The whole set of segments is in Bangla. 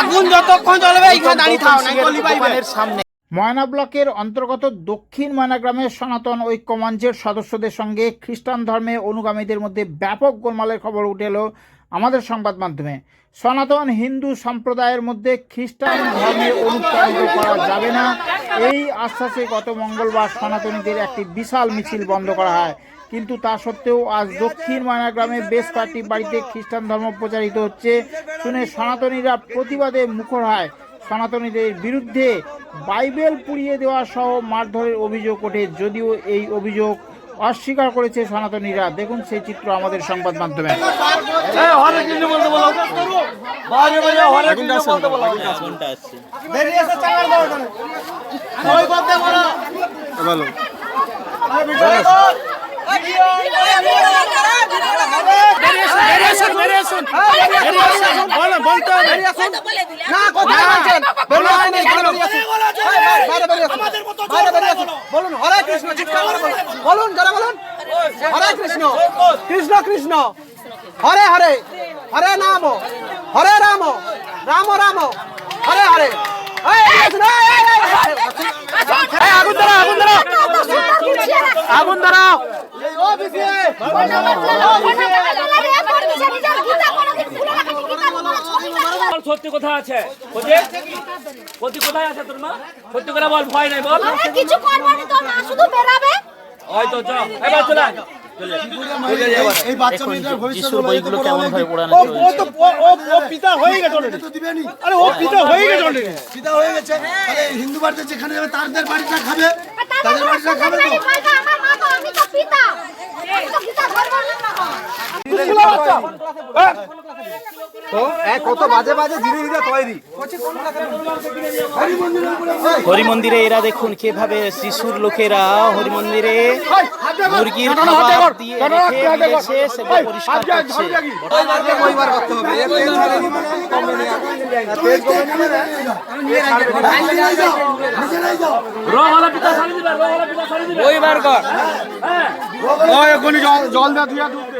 আগুন যতক্ষণ জ্বলবে এইখানে দাঁড়িয়ে থাকো না গলি পাইবে। সামনে ময়না ব্লকের অন্তর্গত দক্ষিণ ময়না গ্রামের সনাতন ঐক্য মঞ্চের সদস্যদের সঙ্গে খ্রিস্টান ধর্মে অনুগামীদের মধ্যে ব্যাপক গোলমালের খবর উঠে এলো আমাদের সংবাদ মাধ্যমে। সনাতন হিন্দু সম্প্রদায়ের মধ্যে খ্রিস্টান ধর্মে অনুপ্রাণিত করা যাবে না। এই আশ্বাসে গত মঙ্গলবার সনাতনীদের একটি বিশাল মিছিল বন্ধ করা হয়। কিন্তু তা সত্ত্বেও আজ দক্ষিণ ময়না গ্রামে বেশ কয়েকটি বাড়িতে খ্রিস্টান ধর্ম প্রচারিত হচ্ছে। শুনে সনাতনীরা প্রতিবাদে মুখর হয়। সনাতনীদের বিরুদ্ধে বাইবেল পুড়িয়ে দেওয়া সহ মারধরের অভিযোগ ওঠে যদিও এই অভিযোগ অস্বীকার করেছে সনাতনীরা। দেখুন সেই চিত্র আমাদের সংবাদ মাধ্যমে। না বলছেন বলুন আপনি বাইরে বেরিয়ে আসুন। বাইরে বেরিয়ে আসুন। বলুন হরে কৃষ্ণ বলুন। বলুন যারা বলুন হরে কৃষ্ণ কৃষ্ণ কৃষ্ণ হরে হরে হরে নাম হরে রাম রাম রাম হরে হরে আগুন ধরো আগুন ধরো আগুন ধরো বল সত্যি কোথায় আছে? সত্যি? সত্যি কোথায় আছে তোর মা? সত্যি করে বল ভয় নাই বল। কিছু করব না তো মা শুধু বেরাবে হয়তো চ এবার চলে। এই বাচ্চা মেয়েটার ভবিষ্যৎ হবে। ও ও তো ও- পিতা হয়ে গেছে আরে ও পিতা হয়ে গেছে। সিধা হয়ে গেছে। হিন্দু বাড়িতে যেখানে যাবে তাদের বাড়িটা খাবে। তাদের বাড়িটা খাবে তো। আমার মা তো আমি তো পিতা। আমি তো পিতা ধর্ম না বাচ্চা। হরি মন্দিরে এরা দেখুন কীভাবে শিশুর লোকেরা হরি মন্দিরে মুরগির খাবার দিয়ে রেখে দিয়েছে পরিষ্কার করছে নিজেরাই যাও নিজেরাই যাও রোগওয়ালা পিতা সারি দিবে রোগওয়ালা পিতা সারি দিবে ওই কর হ্যাঁ বাংলাদেশ সরকারের কাছে যে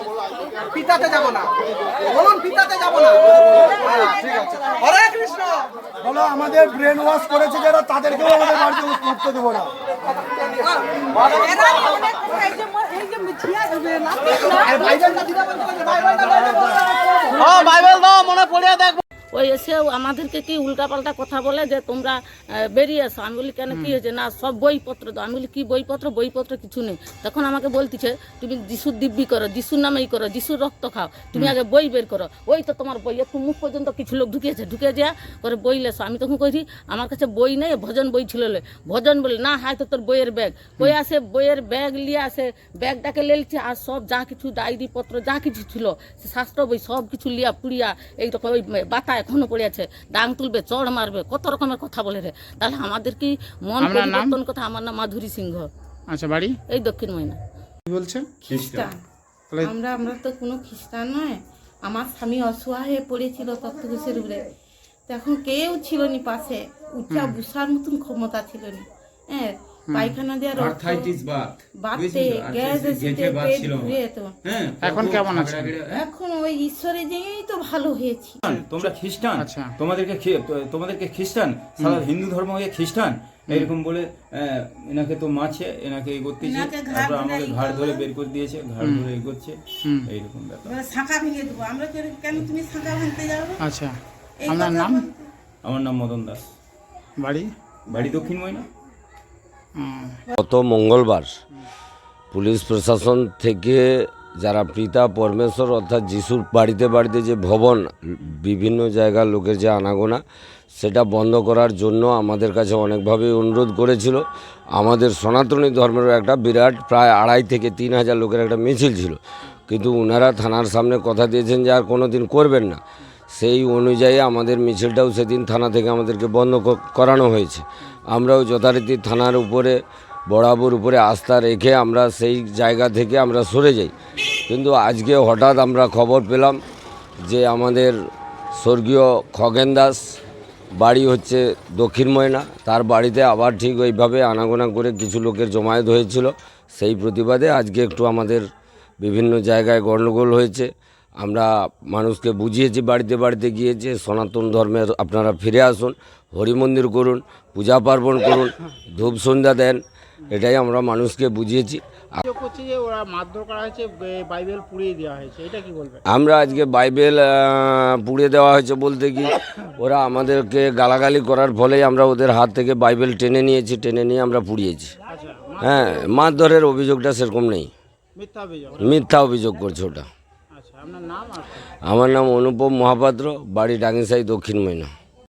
পিতাতে যাব না। বলুন পিতাতে যাব না। ঠিক আছে। হরে কৃষ্ণ। বলো আমাদের ব্রেন ওয়াশ করেছে যারা তাদেরকেও আমাদের বাড়িতে উঠতে দেবো না। ও বাইবেল দাও মনে পড়িয়া দেখ। ওই এসে আমাদেরকে কি উল্টাপাল্টা কথা বলে যে তোমরা বেরিয়ে আসো? আমি বলি কেন কি হয়েছে? না সব বইপত্র দাও। আমি বলি কি বইপত্র? বইপত্র কিছু নেই। তখন আমাকে বলতেছে তুমি যিশুর দিব্যি করো যিশুর নামেই করো যিশুর রক্ত খাও। তুমি আগে বই বের করো। ওই তো তোমার বই একটু মুখ পর্যন্ত কিছু লোক ঢুকিয়েছে। ঢুকে যা করে বই লেসো আমি তখন কইছি আমার কাছে বই নেই ভজন বই ছিল। ভজন বলে না হয়তো তোর বইয়ের ব্যাগ। কই আসে বইয়ের ব্যাগ নিয়ে আসে ব্যাগটাকে লেলছে আর সব যা কিছু ডায়েরি পত্র যা কিছু ছিল সে শাস্ত্র বই সব কিছু লিয়া পুড়িয়া এইরকম ওই বাতা এখনও পড়ে আছে ডাং তুলবে চড় মারবে কত রকমের কথা বলে রে। তাহলে আমাদের কি মন পরিবর্তন কথা? আমার নাম মাধুরী সিংহ। আচ্ছা বাড়ি? এই দক্ষিণ ময়না। কি বলছে খ্রিস্টান। আমরা আমরা তো কোনো খ্রিস্টান নয়। আমার স্বামী অসহায় হয়ে পড়েছিল তত্ত্বঘোষের উপরে। তখন কেউ ছিল নি পাশে উঠা বুসার মতন ক্ষমতা ছিল নি হ্যাঁ পায়খানা দেওয়ার আর্থাইটিস বাত বাতে গ্যাস এসিডে পেট ঘুরে যেত হ্যাঁ এখন কেমন আছে? এখন ওই ঈশ্বরে যেই তো ভালো হয়েছি। তোমরা খ্রিস্টান? আচ্ছা। তোমাদেরকে তোমাদেরকে খ্রিস্টান? সারা হিন্দু ধর্ম হয়ে খ্রিস্টান? এরকম বলে এনাকে তো মাছে এনাকে এগোতেছে এনাকে তারপর আমাকে ঘাড় ধরে বের করে দিয়েছে ঘাড় ধরে এগোচ্ছে এইরকম ব্যাপার। শাঁখা ভেঙে দেবো। আমরা কেন- তুমি শাঁখা ভাঙতে যাবে আচ্ছা। এই আপনার নাম? আমার নাম মদন দাস। বাড়ি? বাড়ি দক্ষিণ ময়না হুম। গত মঙ্গলবার পুলিশ প্রশাসন থেকে যারা পিতা পরমেশ্বর অর্থাৎ যিশুর বাড়িতে বাড়িতে যে ভবন, বিভিন্ন জায়গার লোকের যে আনাগোনা, সেটা বন্ধ করার জন্য আমাদের কাছে অনেকভাবে অনুরোধ করেছিল। আমাদের সনাতনী ধর্মেরও একটা বিরাট, প্রায় আড়াই থেকে তিন হাজার লোকের একটা মিছিল ছিল। কিন্তু ওনারা থানার সামনে কথা দিয়েছেন যে আর কোনো দিন করবেন না। সেই অনুযায়ী আমাদের মিছিলটাও সেদিন থানা থেকে আমাদেরকে বন্ধ করানো হয়েছে। আমরাও যথারীতি থানার উপরে বরাবর উপরে আস্থা রেখে আমরা সেই জায়গা থেকে আমরা সরে যাই। কিন্তু আজকে হঠাৎ আমরা খবর পেলাম যে আমাদের স্বর্গীয় খগেন দাস, বাড়ি হচ্ছে দক্ষিণ ময়না, তার বাড়িতে আবার ঠিক ওইভাবে আনাগোনা করে কিছু লোকের জমায়েত হয়েছিল। সেই প্রতিবাদে আজকে একটু আমাদের বিভিন্ন জায়গায় গণ্ডগোল হয়েছে। আমরা মানুষকে বুঝিয়েছি, বাড়িতে বাড়িতে গিয়ে যে সনাতন ধর্মের আপনারা ফিরে আসুন, হরিমন্দির করুন, পূজা পার্বণ করুন ধূপ সন্ধ্যা দেন এটাই আমরা মানুষকে বুঝিয়েছি। আমরা আজকে বাইবেল পুড়িয়ে দেওয়া হয়েছে বলতে কি ওরা আমাদেরকে গালাগালি করার ফলেই আমরা ওদের হাত থেকে বাইবেল টেনে নিয়েছি টেনে নিয়ে আমরা পুড়িয়েছি। আচ্ছা হ্যাঁ মারধরের অভিযোগটা সেরকম নেই। মিথ্যা অভিযোগ। করছে ওটা। আচ্ছা আমার নাম অনুপম মহাপাত্র বাড়ি ডাঙ্গিসাই দক্ষিণ ময়না।